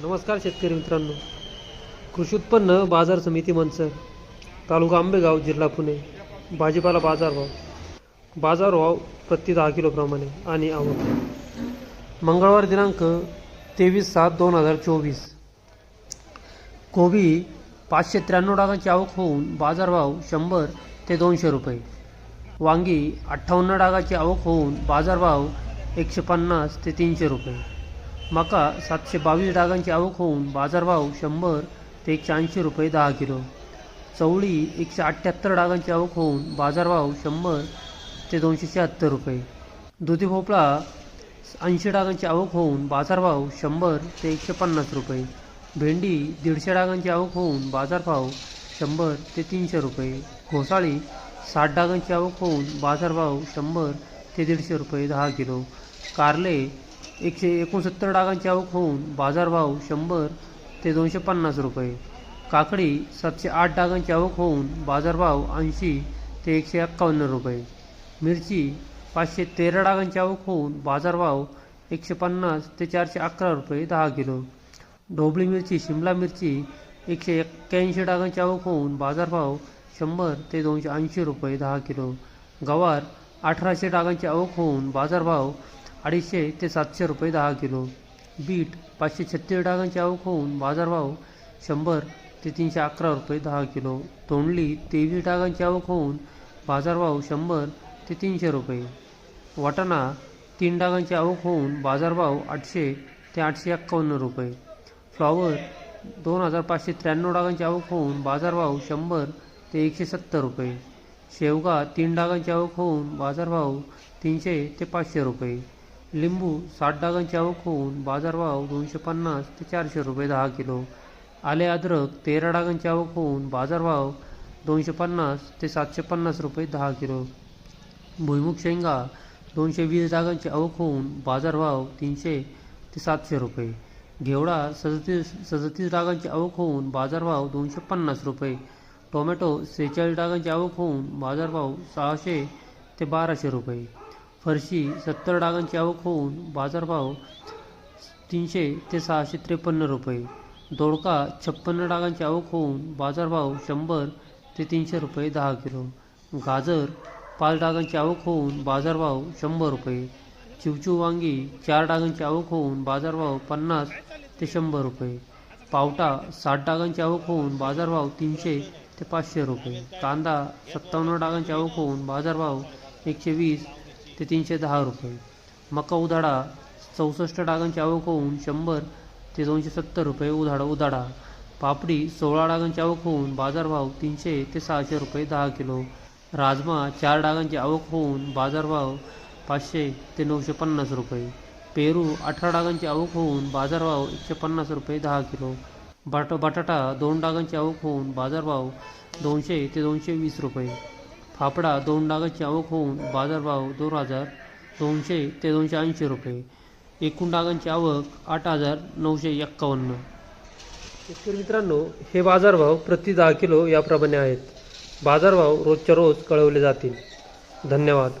नमस्कार शेतकरी मित्रांनो. कृषी उत्पन्न बाजार समिती मंचर तालुका आंबेगाव जिल्हा पुणे भाजीपाला बाजारभाव बाजारभाव प्रति दहा किलोप्रमाणे आणि आवक. मंगळवार दिनांक तेवीस सात दोन हजार चोवीस. कोबी पाचशे त्र्याण्णव डागांची आवक होऊन बाजारभाव शंभर ते दोनशे रुपये. वांगी अठ्ठावन्न डागाची आवक होऊन बाजारभाव एकशे पन्नास ते तीनशे रुपये. मका सातशे बावीस डागांची आवक होऊन बाजारभाव शंभर ते एकशे ऐंशी रुपये दहा किलो. चवळी एकशे अठ्ठ्याहत्तर डागांची आवक होऊन बाजारभाव शंभर ते दोनशे शहात्तर रुपये. दुधी भोपळा ऐंशी डागांची आवक होऊन बाजारभाव शंभर ते एकशे पन्नास रुपये. भेंडी दीडशे डागांची आवक होऊन बाजारभाव शंभर ते तीनशे रुपये. घोसाळी साठ डागांची आवक होऊन बाजारभाव शंभर ते दीडशे रुपये दहा किलो. कारले एकशे एकोणसत्तर डागांची आवक होऊन बाजारभाव शंभर ते दोनशे पन्नास रुपये. काकडी सातशे आठ डागांची आवक होऊन बाजारभाव ऐंशी ते एकशे एक्कावन्न रुपये. मिरची पाचशे तेरा डागांची आवक होऊन बाजारभाव एकशे पन्नास ते चारशे अकरा रुपये दहा किलो. ढोबळी मिरची शिमला मिरची एकशे एक्क्याऐंशी डागांची आवक होऊन बाजारभाव शंभर ते दोनशे ऐंशी रुपये दहा किलो. गवार अठराशे डागांची आवक होऊन बाजारभाव अडीचशे ते सातशे रुपये दहा किलो. बीट पाचशे छत्तीस डागांची आवक होऊन बाजारभाव शंभर ते तीनशे अकरा रुपये दहा किलो. तोंडली तेवीस डागांची आवक होऊन बाजारभाव शंभर ते तीनशे रुपये. वाटाणा तीन डागांची आवक होऊन बाजारभाव आठशे ते आठशे एक्कावन्न रुपये. फ्लॉवर दोन हजार पाचशे त्र्याण्णव डागांची आवक होऊन बाजारभाव शंभर ते एकशे सत्तर रुपये. शेवगा तीन डागांची आवक होऊन बाजारभाव तीनशे ते पाचशे रुपये. लिंबू साठ डागांची आवक होऊन बाजारभाव दोनशे पन्नास ते चारशे रुपये दहा किलो. आले अद्रक तेरा डागांची आवक होऊन बाजारभाव दोनशे पन्नास ते सातशे पन्नास रुपये दहा किलो. भुईमुग शेंगा दोनशे वीस डागांची आवक होऊन बाजारभाव तीनशे ते सातशे रुपये. घेवडा सदतीस सदतीस डागांची आवक होऊन बाजारभाव दोनशे पन्नास रुपये. टोमॅटो सेहेचाळीस डागांची आवक होऊन बाजारभाव सहाशे ते बाराशे रुपये. फरशी सत्तर डागांची आवक होऊन बाजारभाव तीनशे ते सहाशे त्रेपन्न रुपये. दोडका छप्पन्न डागांची आवक होऊन बाजारभाव शंभर ते तीनशे रुपये दहा किलो. गाजर पाच डागांची आवक होऊन बाजारभाव शंभर रुपये. चिवचिव वांगी चार डागांची आवक होऊन बाजारभाव पन्नास ते शंभर रुपये. पावटा साठ डागांची आवक होऊन बाजारभाव तीनशे ते पाचशे रुपये. कांदा सत्तावन्न डागांची आवक होऊन बाजारभाव एकशे वीस ते तीनशे दहा रुपये. मका उधाडा चौसष्ट डागांची आवक होऊन शंभर ते दोनशे सत्तर रुपये उधाडा उधाडा. पापडी सोळा डागांची आवक होऊन बाजारभाव तीनशे ते सहाशे रुपये दहा किलो. राजमा चार डागांची आवक होऊन बाजारभाव पाचशे ते नऊशे पन्नास रुपये. पेरू अठरा डागांची आवक होऊन बाजारभाव एकशे पन्नास रुपये दहा किलो. बट बटाटा दोन डागांची आवक होऊन बाजारभाव दोनशे ते दोनशे वीस रुपये. फाफडा दोन डागांची आवक होऊन बाजारभाव दोन हजार दोनशे ते दोनशे ऐंशी रुपये. एकूण डागांची आवक आठ हजार नऊशे एक्कावन्न. शेतकरी मित्रांनो हे बाजारभाव प्रति दहा किलो याप्रमाणे आहेत. बाजारभाव रोजच्या रोज कळवले जातील. धन्यवाद.